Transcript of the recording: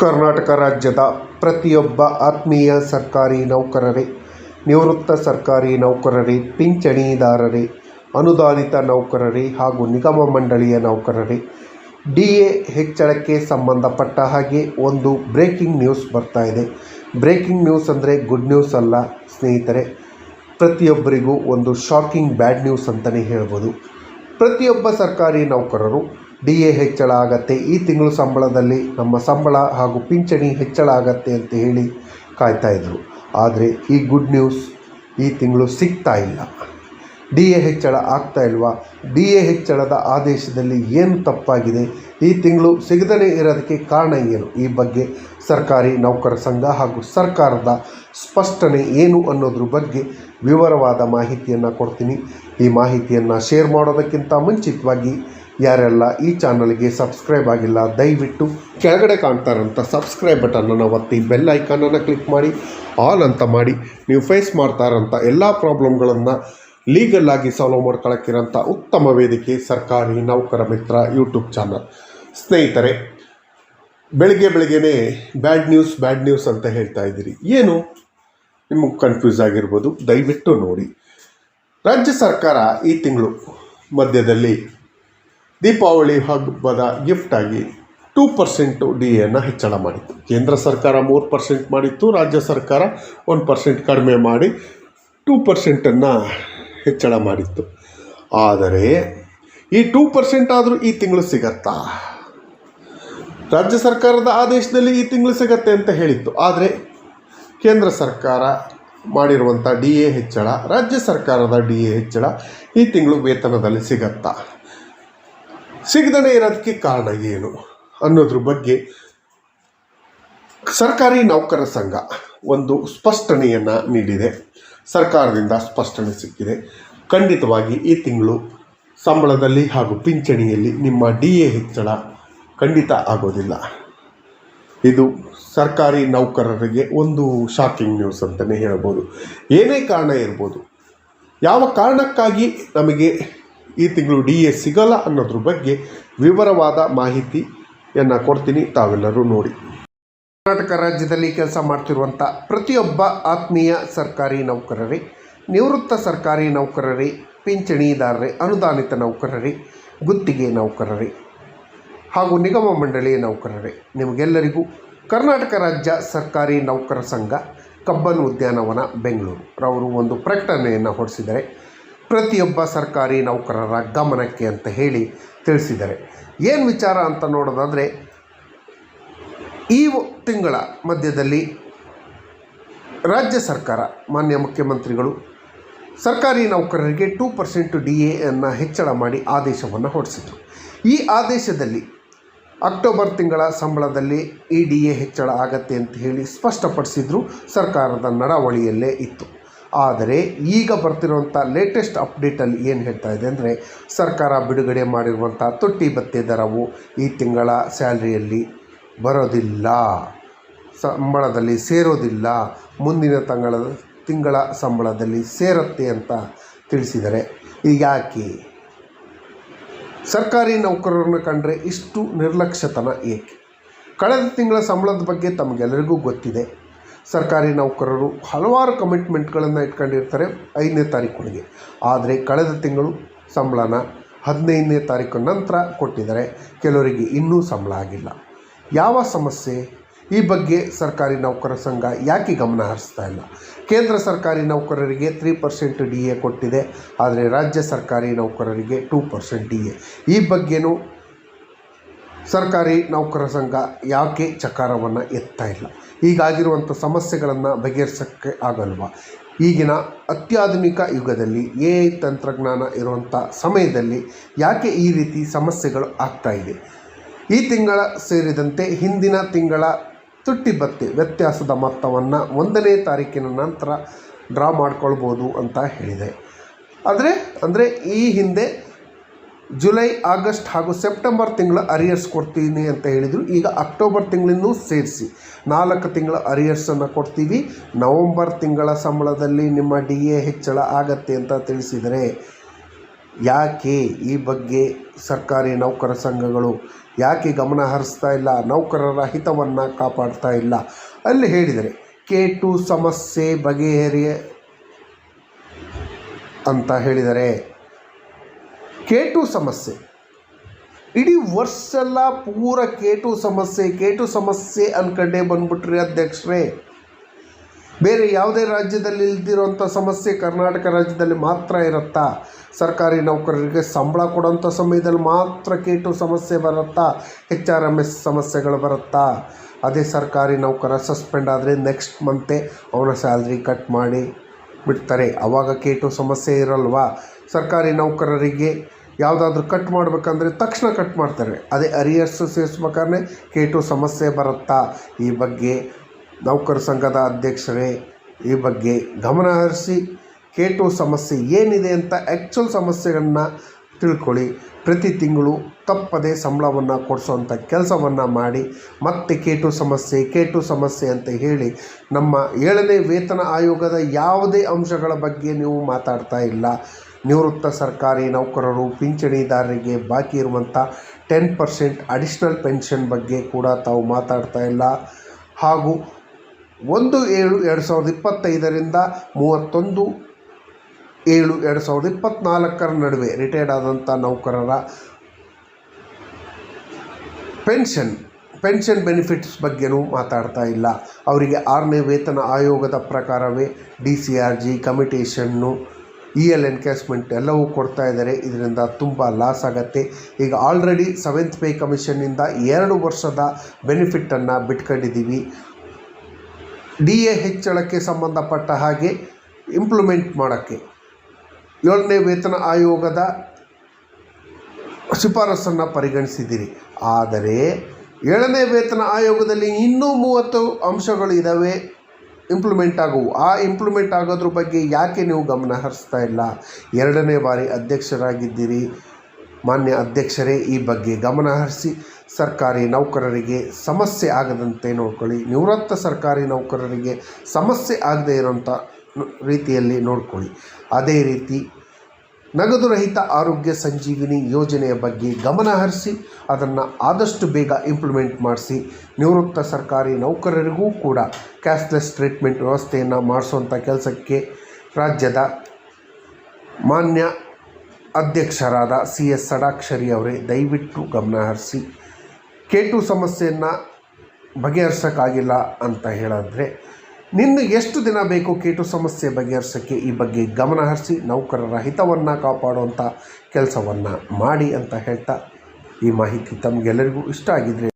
ಕರ್ನಾಟಕ ರಾಜ್ಯದ ಪ್ರತಿಯೊಬ್ಬ ಆತ್ಮೀಯ ಸರ್ಕಾರಿ ನೌಕರರೇ, ನಿವೃತ್ತ ಸರ್ಕಾರಿ ನೌಕರರೇ, ಪಿಂಚಣಿದಾರರೇ, ಅನುದಾನಿತ ನೌಕರರೇ ಹಾಗೂ ನಿಗಮ ಮಂಡಳಿಯ ನೌಕರರೇ. ಡಿ ಎ ಹೆಚ್ಚಳಕ್ಕೆ ಸಂಬಂಧಪಟ್ಟ ಹಾಗೆ ಒಂದು ಬ್ರೇಕಿಂಗ್ ನ್ಯೂಸ್ ಬರ್ತಾ ಇದೆ. ಬ್ರೇಕಿಂಗ್ ನ್ಯೂಸ್ ಅಂದರೆ ಗುಡ್ ನ್ಯೂಸ್ ಅಲ್ಲ ಸ್ನೇಹಿತರೆ, ಪ್ರತಿಯೊಬ್ಬರಿಗೂ ಒಂದು ಶಾಕಿಂಗ್ ಬ್ಯಾಡ್ ನ್ಯೂಸ್ ಅಂತಲೇ ಹೇಳ್ಬೋದು. ಪ್ರತಿಯೊಬ್ಬ ಸರ್ಕಾರಿ ನೌಕರರು ಡಿ ಎ ಹೆಚ್ಚಳ ಆಗತ್ತೆ ಈ ತಿಂಗಳು ಸಂಬಳದಲ್ಲಿ ನಮ್ಮ ಸಂಬಳ ಹಾಗೂ ಪಿಂಚಣಿ ಹೆಚ್ಚಳ ಆಗತ್ತೆ ಅಂತ ಹೇಳಿ ಕಾಯ್ತಾ ಇದ್ದರು ಆದರೆ ಈ ಗುಡ್ ನ್ಯೂಸ್ ಈ ತಿಂಗಳು ಸಿಗ್ತಾ ಇಲ್ಲ. ಡಿ ಎ ಹೆಚ್ಚಳ ಆಗ್ತಾ ಇಲ್ವಾ? ಡಿ ಎ ಹೆಚ್ಚಳದ ಆದೇಶದಲ್ಲಿ ಏನು ತಪ್ಪಾಗಿದೆ? ಈ ತಿಂಗಳು ಸಿಗದೇ ಇರೋದಕ್ಕೆ ಕಾರಣ ಏನು? ಈ ಬಗ್ಗೆ ಸರ್ಕಾರಿ ನೌಕರ ಸಂಘ ಹಾಗೂ ಸರ್ಕಾರದ ಸ್ಪಷ್ಟನೆ ಏನು ಅನ್ನೋದ್ರ ಬಗ್ಗೆ ವಿವರವಾದ ಮಾಹಿತಿಯನ್ನು ಕೊಡ್ತೀನಿ. ಈ ಮಾಹಿತಿಯನ್ನು ಶೇರ್ ಮಾಡೋದಕ್ಕಿಂತ ಮುಂಚಿತವಾಗಿ ಯಾರೆಲ್ಲ ಈ ಚಾನಲ್ಗೆ ಸಬ್ಸ್ಕ್ರೈಬ್ ಆಗಿಲ್ಲ, ದಯವಿಟ್ಟು ಕೆಳಗಡೆ ಕಾಣ್ತಾರಂಥ ಸಬ್ಸ್ಕ್ರೈಬ್ ಬಟನನ್ನು ಒತ್ತಿ ಬೆಲ್ ಐಕಾನನ್ನು ಕ್ಲಿಕ್ ಮಾಡಿ, ಆಲ್ ಅಂತ ಮಾಡಿ, ನೀವು ಫೇಸ್ ಮಾಡ್ತಾ ಇರೋಂಥ ಎಲ್ಲ ಪ್ರಾಬ್ಲಮ್ಗಳನ್ನು ಲೀಗಲ್ ಆಗಿ ಸಾಲ್ವ್ ಮಾಡ್ಕೊಳಕ್ಕಿರೋಂಥ ಉತ್ತಮ ವೇದಿಕೆ ಸರ್ಕಾರಿ ನೌಕರ ಮಿತ್ರ ಯೂಟ್ಯೂಬ್ ಚಾನಲ್. ಸ್ನೇಹಿತರೆ, ಬೆಳಿಗ್ಗೆ ಬೆಳಿಗ್ಗೆನೇ ಬ್ಯಾಡ್ ನ್ಯೂಸ್ ಬ್ಯಾಡ್ ನ್ಯೂಸ್ ಅಂತ ಹೇಳ್ತಾ ಇದ್ದೀರಿ. ಏನು? ನಿಮಗೆ ಕನ್ಫ್ಯೂಸ್ ಆಗಿರ್ಬೋದು, ದಯವಿಟ್ಟು ನೋಡಿ. ರಾಜ್ಯ ಸರ್ಕಾರ ಈ ತಿಂಗಳು ಮಧ್ಯದಲ್ಲಿ ದೀಪಾವಳಿ ಹಬ್ಬದ ಗಿಫ್ಟಾಗಿ ಟೂ ಪರ್ಸೆಂಟು ಡಿ ಎನ್ನು ಹೆಚ್ಚಳ ಮಾಡಿತ್ತು. ಕೇಂದ್ರ ಸರ್ಕಾರ ಮೂರು ಪರ್ಸೆಂಟ್ ಮಾಡಿತ್ತು, ರಾಜ್ಯ ಸರ್ಕಾರ ಒಂದು ಪರ್ಸೆಂಟ್ ಕಡಿಮೆ ಮಾಡಿ ಟೂ ಪರ್ಸೆಂಟನ್ನು ಹೆಚ್ಚಳ ಮಾಡಿತ್ತು. ಆದರೆ ಈ ಟೂ ಪರ್ಸೆಂಟ್ ಆದರೂ ಈ ತಿಂಗಳು ಸಿಗತ್ತಾ? ರಾಜ್ಯ ಸರ್ಕಾರದ ಆದೇಶದಲ್ಲಿ ಈ ತಿಂಗಳು ಸಿಗತ್ತೆ ಅಂತ ಹೇಳಿತ್ತು. ಆದರೆ ಕೇಂದ್ರ ಸರ್ಕಾರ ಮಾಡಿರುವಂಥ ಡಿ ಎ ಹೆಚ್ಚಳ, ರಾಜ್ಯ ಸರ್ಕಾರದ ಡಿ ಎ ಹೆಚ್ಚಳ ಈ ತಿಂಗಳು ವೇತನದಲ್ಲಿ ಸಿಗತ್ತಾ? ಸಿಗದೇ ಇರೋದಕ್ಕೆ ಕಾರಣ ಏನು ಅನ್ನೋದ್ರ ಬಗ್ಗೆ ಸರ್ಕಾರಿ ನೌಕರ ಸಂಘ ಒಂದು ಸ್ಪಷ್ಟನೆಯನ್ನು ನೀಡಿದೆ. ಸರ್ಕಾರದಿಂದ ಸ್ಪಷ್ಟನೆ ಸಿಕ್ಕಿದೆ. ಖಂಡಿತವಾಗಿ ಈ ತಿಂಗಳು ಸಂಬಳದಲ್ಲಿ ಹಾಗೂ ಪಿಂಚಣಿಯಲ್ಲಿ ನಿಮ್ಮ ಡಿ ಎ ಹೆಚ್ಚಳ ಖಂಡಿತ ಆಗೋದಿಲ್ಲ. ಇದು ಸರ್ಕಾರಿ ನೌಕರರಿಗೆ ಒಂದು ಶಾಕಿಂಗ್ ನ್ಯೂಸ್ ಅಂತಲೇ ಹೇಳ್ಬೋದು. ಏನೇ ಕಾರಣ ಇರ್ಬೋದು. ಯಾವ ಕಾರಣಕ್ಕಾಗಿ ನಮಗೆ ಈ ತಿಂಗಳು ಡಿ ಎ ಸಿಗಲ್ಲ ಅನ್ನೋದ್ರ ಬಗ್ಗೆ ವಿವರವಾದ ಮಾಹಿತಿಯನ್ನು ಕೊಡ್ತೀನಿ ತಾವೆಲ್ಲರೂ ನೋಡಿ. ಕರ್ನಾಟಕ ರಾಜ್ಯದಲ್ಲಿ ಕೆಲಸ ಮಾಡ್ತಿರುವಂಥ ಪ್ರತಿಯೊಬ್ಬ ಆತ್ಮೀಯ ಸರ್ಕಾರಿ ನೌಕರರೇ, ನಿವೃತ್ತ ಸರ್ಕಾರಿ ನೌಕರರೇ, ಪಿಂಚಣಿದಾರರೇ, ಅನುದಾನಿತ ನೌಕರರೇ, ಗುತ್ತಿಗೆ ನೌಕರರೇ ಹಾಗೂ ನಿಗಮ ಮಂಡಳಿಯ ನೌಕರರೇ. ನಿಮಗೆಲ್ಲರಿಗೂ ಕರ್ನಾಟಕ ರಾಜ್ಯ ಸರ್ಕಾರಿ ನೌಕರ ಸಂಘ ಕಬ್ಬನ್ ಉದ್ಯಾನವನ, ಬೆಂಗಳೂರು. ಅವರು ಒಂದು ಪ್ರಕಟಣೆಯನ್ನು ಹೊರಡಿಸಿದ್ದಾರೆ. ಪ್ರತಿಯೊಬ್ಬ ಸರ್ಕಾರಿ ನೌಕರರ ಗಮನಕ್ಕೆ ಅಂತ ಹೇಳಿ ತಿಳಿಸಿದ್ದಾರೆ. ಏನು ವಿಚಾರ ಅಂತ ನೋಡೋದಾದರೆ, ಈ ತಿಂಗಳ ಮಧ್ಯದಲ್ಲಿ ರಾಜ್ಯ ಸರ್ಕಾರ, ಮಾನ್ಯ ಮುಖ್ಯಮಂತ್ರಿಗಳು ಸರ್ಕಾರಿ ನೌಕರರಿಗೆ ಟೂ ಪರ್ಸೆಂಟ್ ಡಿ ಎಯನ್ನು ಹೆಚ್ಚಳ ಮಾಡಿ ಆದೇಶವನ್ನು ಹೊರಡಿಸಿದರು. ಈ ಆದೇಶದಲ್ಲಿ ಅಕ್ಟೋಬರ್ ತಿಂಗಳ ಸಂಬಳದಲ್ಲಿ ಈ ಡಿ ಎ ಹೆಚ್ಚಳ ಆಗತ್ತೆ ಅಂತ ಹೇಳಿ ಸ್ಪಷ್ಟಪಡಿಸಿದ್ರು ಸರ್ಕಾರದ ನಡವಳಿಯಲ್ಲೇ ಇತ್ತು. ಆದರೆ ಈಗ ಬರ್ತಿರುವಂಥ ಲೇಟೆಸ್ಟ್ ಅಪ್ಡೇಟಲ್ಲಿ ಏನು ಹೇಳ್ತಾ ಇದೆ ಅಂದರೆ ಸರ್ಕಾರ ಬಿಡುಗಡೆ ಮಾಡಿರುವಂಥ ತೊಟ್ಟಿ ಭತ್ತೆ ದರವು ಈ ತಿಂಗಳ ಸ್ಯಾಲ್ರಿಯಲ್ಲಿ ಬರೋದಿಲ್ಲ. ಸಂಬಳದಲ್ಲಿ ಸೇರೋದಿಲ್ಲ. ಮುಂದಿನ ತಿಂಗಳ ತಿಂಗಳ ಸಂಬಳದಲ್ಲಿ ಸೇರುತ್ತೆ ಅಂತ ತಿಳಿಸಿದರೆ ಈಗ ಯಾಕೆ? ಸರ್ಕಾರಿ ನೌಕರರನ್ನು ಕಂಡರೆ ಇಷ್ಟು ನಿರ್ಲಕ್ಷ್ಯತನ ಏಕೆ? ಕಳೆದ ತಿಂಗಳ ಸಂಬಳದ ಬಗ್ಗೆ ತಮಗೆಲ್ಲರಿಗೂ ಗೊತ್ತಿದೆ. ಸರ್ಕಾರಿ ನೌಕರರು ಹಲವಾರು ಕಮಿಟ್ಮೆಂಟ್ಗಳನ್ನು ಇಟ್ಕೊಂಡಿರ್ತಾರೆ ಐದನೇ ತಾರೀಕಿಗೆ ಆದರೆ ಕಳೆದ ತಿಂಗಳು ಸಂಬಳನ ಹದಿನೈದನೇ ತಾರೀಕು ನಂತರ ಕೊಟ್ಟಿದ್ದಾರೆ. ಕೆಲವರಿಗೆ ಇನ್ನೂ ಸಂಬಳ ಆಗಿಲ್ಲ. ಯಾವ ಸಮಸ್ಯೆ? ಈ ಬಗ್ಗೆ ಸರ್ಕಾರಿ ನೌಕರ ಸಂಘ ಯಾಕೆ ಗಮನ ಹರಿಸ್ತಾ ಇಲ್ಲ? ಕೇಂದ್ರ ಸರ್ಕಾರಿ ನೌಕರರಿಗೆ ತ್ರೀ ಪರ್ಸೆಂಟ್ ಡಿ ಎ ಕೊಟ್ಟಿದೆ. ಆದರೆ ರಾಜ್ಯ ಸರ್ಕಾರಿ ನೌಕರರಿಗೆ ಟೂ ಪರ್ಸೆಂಟ್ ಡಿ ಎ. ಈ ಬಗ್ಗೆನೂ ಸರ್ಕಾರಿ ನೌಕರ ಸಂಘ ಯಾಕೆ ಚಕಾರವನ್ನು ಎತ್ತಾ ಇಲ್ಲ? ಈಗಾಗಿರುವಂಥ ಸಮಸ್ಯೆಗಳನ್ನು ಬಗೆಹರಿಸೋಕ್ಕೆ ಆಗಲ್ವಾ? ಈಗಿನ ಅತ್ಯಾಧುನಿಕ ಯುಗದಲ್ಲಿ ಎ ಐ ತಂತ್ರಜ್ಞಾನ ಇರುವಂಥ ಸಮಯದಲ್ಲಿ ಯಾಕೆ ಈ ರೀತಿ ಸಮಸ್ಯೆಗಳು ಆಗ್ತಾ ಇದೆ? ಈ ತಿಂಗಳ ಸೇರಿದಂತೆ ಹಿಂದಿನ ತಿಂಗಳ ತುಟ್ಟಿ ಭತ್ಯೆ ವ್ಯತ್ಯಾಸದ ಮೊತ್ತವನ್ನು ಒಂದನೇ ತಾರೀಕಿನ ನಂತರ ಡ್ರಾ ಮಾಡ್ಕೊಳ್ಬೋದು ಅಂತ ಹೇಳಿದೆ. ಆದರೆ, ಅಂದರೆ ಈ ಹಿಂದೆ ಜುಲೈ, ಆಗಸ್ಟ್ ಹಾಗೂ ಸೆಪ್ಟೆಂಬರ್ ತಿಂಗಳ ಅರಿಯರ್ಸ್ ಕೊಡ್ತೀನಿ ಅಂತ ಹೇಳಿದರು. ಈಗ ಅಕ್ಟೋಬರ್ ತಿಂಗಳಿನೂ ಸೇರಿಸಿ ನಾಲ್ಕು ತಿಂಗಳ ಅರಿಯರ್ಸನ್ನು ಕೊಡ್ತೀವಿ. ನವಂಬರ್ ತಿಂಗಳ ಸಂಬಳದಲ್ಲಿ ನಿಮ್ಮ ಡಿ ಎ ಹೆಚ್ಚಳ ಆಗತ್ತೆ ಅಂತ ತಿಳಿಸಿದರೆ ಯಾಕೆ ಈ ಬಗ್ಗೆ ಸರ್ಕಾರಿ ನೌಕರ ಸಂಘಗಳು ಯಾಕೆ ಗಮನ ಹರಿಸ್ತಾ ಇಲ್ಲ, ನೌಕರರ ಹಿತವನ್ನು ಕಾಪಾಡ್ತಾ ಇಲ್ಲ? ಅಲ್ಲಿ ಹೇಳಿದರೆ ಕೆ ಟು ಸಮಸ್ಯೆ ಬಗೆಹರಿಯ ಅಂತ ಹೇಳಿದರೆ ಕೆ ಟು ಸಮಸ್ಯೆ. ಇಡೀ ವರ್ಷ ಎಲ್ಲ ಪೂರ ಟು ಸಮಸ್ಯೆ, ಕೇಟು ಸಮಸ್ಯೆ ಅನ್ಕಂಡೇ ಬಂದ್ಬಿಟ್ರಿ ಅಧ್ಯಕ್ಷರೇ. ಬೇರೆ ಯಾವುದೇ ರಾಜ್ಯದಲ್ಲಿ ಇಲ್ದಿರೋಂಥ ಸಮಸ್ಯೆ ಕರ್ನಾಟಕ ರಾಜ್ಯದಲ್ಲಿ ಮಾತ್ರ ಇರುತ್ತಾ? ಸರ್ಕಾರಿ ನೌಕರರಿಗೆ ಸಂಬಳ ಕೊಡೋಂಥ ಸಮಯದಲ್ಲಿ ಮಾತ್ರ ಕೇಟು ಸಮಸ್ಯೆ ಬರುತ್ತಾ? ಎಚ್ ಆರ್ ಎಂ ಎಸ್ ಸಮಸ್ಯೆಗಳು ಬರುತ್ತಾ? ಅದೇ ಸರ್ಕಾರಿ ನೌಕರ ಸಸ್ಪೆಂಡ್ ಆದರೆ ನೆಕ್ಸ್ಟ್ ಮಂತೆ ಅವನ ಸ್ಯಾಲ್ರಿ ಕಟ್ ಮಾಡಿ ಬಿಡ್ತಾರೆ. ಆವಾಗ ಟು ಸಮಸ್ಯೆ ಇರಲ್ವಾ? ಸರ್ಕಾರಿ ನೌಕರರಿಗೆ ಯಾವುದಾದ್ರೂ ಕಟ್ ಮಾಡಬೇಕಂದ್ರೆ ತಕ್ಷಣ ಕಟ್ ಮಾಡ್ತಾರೆ. ಅದೇ ಅರಿಯರ್ಸ್ ಸೇರಿಸ್ಬೇಕಾದ್ರೆ ಕೇಟು ಸಮಸ್ಯೆ ಬರುತ್ತಾ? ಈ ಬಗ್ಗೆ ನೌಕರ ಸಂಘದ ಅಧ್ಯಕ್ಷರೇ ಈ ಬಗ್ಗೆ ಗಮನ ಹರಿಸಿ ಕೇಟು ಸಮಸ್ಯೆ ಏನಿದೆ ಅಂತ ಆ್ಯಕ್ಚುಲ್ ಸಮಸ್ಯೆಗಳನ್ನ ತಿಳ್ಕೊಳ್ಳಿ. ಪ್ರತಿ ತಿಂಗಳು ತಪ್ಪದೇ ಸಂಬಳವನ್ನು ಕೊಡಿಸೋವಂಥ ಕೆಲಸವನ್ನು ಮಾಡಿ ಮತ್ತೆ ಕೇಟು ಸಮಸ್ಯೆ ಕೇಟು ಸಮಸ್ಯೆ ಅಂತ ಹೇಳಿ ನಮ್ಮ ಏಳನೇ ವೇತನ ಆಯೋಗದ ಯಾವುದೇ ಅಂಶಗಳ ಬಗ್ಗೆ ನೀವು ಮಾತಾಡ್ತಾ ಇಲ್ಲ. ನಿವೃತ್ತ ಸರ್ಕಾರಿ ನೌಕರರು, ಪಿಂಚಣಿದಾರರಿಗೆ ಬಾಕಿ ಇರುವಂಥ ಟೆನ್ ಪರ್ಸೆಂಟ್ ಅಡಿಷ್ನಲ್ ಪೆನ್ಷನ್ ಬಗ್ಗೆ ಕೂಡ ತಾವು ಮಾತಾಡ್ತಾ ಇಲ್ಲ. ಹಾಗೂ ಒಂದು ಏಳು ಎರಡು ಸಾವಿರದ ಇಪ್ಪತ್ತೈದರಿಂದ ಮೂವತ್ತೊಂದು ಏಳು ಎರಡು ಸಾವಿರದ ಇಪ್ಪತ್ತ್ನಾಲ್ಕರ ನಡುವೆ ರಿಟೈರ್ಡ್ ಆದಂಥ ನೌಕರರ ಪೆನ್ಷನ್ ಪೆನ್ಷನ್ ಬೆನಿಫಿಟ್ಸ್ ಬಗ್ಗೆನೂ ಮಾತಾಡ್ತಾ ಇಲ್ಲ. ಅವರಿಗೆ ಆರನೇ ವೇತನ ಆಯೋಗದ ಪ್ರಕಾರವೇ ಡಿ ಸಿ ಆರ್ ಜಿ ಕಮಿಟೇಷನ್ನು ಇ ಎಲ್ ಎನ್ಕ್ಯಾಸ್ಮೆಂಟ್ ಎಲ್ಲವೂ ಕೊಡ್ತಾ ಇದ್ದಾರೆ. ಇದರಿಂದ ತುಂಬ ಲಾಸ್ ಆಗುತ್ತೆ. ಈಗ ಆಲ್ರೆಡಿ ಸೆವೆಂತ್ ಪೇ ಕಮಿಷನ್ನಿಂದ ಎರಡು ವರ್ಷದ ಬೆನಿಫಿಟ್ಟನ್ನು ಬಿಟ್ಕೊಂಡಿದ್ದೀವಿ. ಡಿ ಎ ಹೆಚ್ಚಳಕ್ಕೆ ಸಂಬಂಧಪಟ್ಟ ಹಾಗೆ ಇಂಪ್ಲಿಮೆಂಟ್ ಮಾಡೋಕ್ಕೆ. ಏಳನೇ ವೇತನ ಆಯೋಗದ ಶಿಫಾರಸನ್ನು ಪರಿಗಣಿಸಿದ್ದೀರಿ. ಆದರೆ ಏಳನೇ ವೇತನ ಆಯೋಗದಲ್ಲಿ ಇನ್ನೂ ಮೂವತ್ತು ಅಂಶಗಳು ಇದ್ದಾವೆ. ಇಂಪ್ಲಿಮೆಂಟ್ ಆಗುವು. ಆ ಇಂಪ್ಲಿಮೆಂಟ್ ಆಗೋದ್ರ ಬಗ್ಗೆ ಯಾಕೆ ನೀವು ಗಮನ ಹರಿಸ್ತಾ ಇಲ್ಲ? ಎರಡನೇ ಬಾರಿ ಅಧ್ಯಕ್ಷರಾಗಿದ್ದೀರಿ. ಮಾನ್ಯ ಅಧ್ಯಕ್ಷರೇ, ಈ ಬಗ್ಗೆ ಗಮನ ಹರಿಸಿ ಸರ್ಕಾರಿ ನೌಕರರಿಗೆ ಸಮಸ್ಯೆ ಆಗದಂತೆ ನೋಡ್ಕೊಳ್ಳಿ. ನಿವೃತ್ತ ಸರ್ಕಾರಿ ನೌಕರರಿಗೆ ಸಮಸ್ಯೆ ಆಗದೇ ಇರೋಂಥ ರೀತಿಯಲ್ಲಿ ನೋಡ್ಕೊಳ್ಳಿ. ಅದೇ ರೀತಿ ನಗದು ರಹಿತ ಆರೋಗ್ಯ ಸಂಜೀವಿನಿ ಯೋಜನೆಯ ಬಗ್ಗೆ ಗಮನ ಹರಿಸಿ ಅದನ್ನು ಆದಷ್ಟು ಬೇಗ ಇಂಪ್ಲಿಮೆಂಟ್ ಮಾಡಿಸಿ ನಿವೃತ್ತ ಸರ್ಕಾರಿ ನೌಕರರಿಗೂ ಕೂಡ ಕ್ಯಾಶ್ಲೆಸ್ ಟ್ರೀಟ್ಮೆಂಟ್ ವ್ಯವಸ್ಥೆಯನ್ನು ಮಾಡಿಸುವಂಥ ಕೆಲಸಕ್ಕೆ ರಾಜ್ಯದ ಮಾನ್ಯ ಅಧ್ಯಕ್ಷರಾದ ಸಿ ಎಸ್ ಸಡಾಕ್ಷರಿ ಅವರೇ ದಯವಿಟ್ಟು ಗಮನ ಹರಿಸಿ. ಕೆಟು ಸಮಸ್ಯೆಯನ್ನು ಬಗೆಹರಿಸೋಕ್ಕಾಗಿಲ್ಲ ಅಂತ ಹೇಳಿದ್ರೆ ನಿನ್ನ ಎಷ್ಟು ದಿನ ಬೇಕು ಕೇಟು ಸಮಸ್ಯೆ ಬಗೆಹರಿಸೋಕ್ಕೆ ಈ ಬಗ್ಗೆ ಗಮನ ಹರಿಸಿ ನೌಕರರ ಹಿತವನ್ನು ಕಾಪಾಡುವಂಥ ಕೆಲಸವನ್ನು ಮಾಡಿ ಅಂತ ಹೇಳ್ತಾ ಈ ಮಾಹಿತಿ ತಮಗೆಲ್ಲರಿಗೂ ಇಷ್ಟ ಆಗಿದ್ದರೆ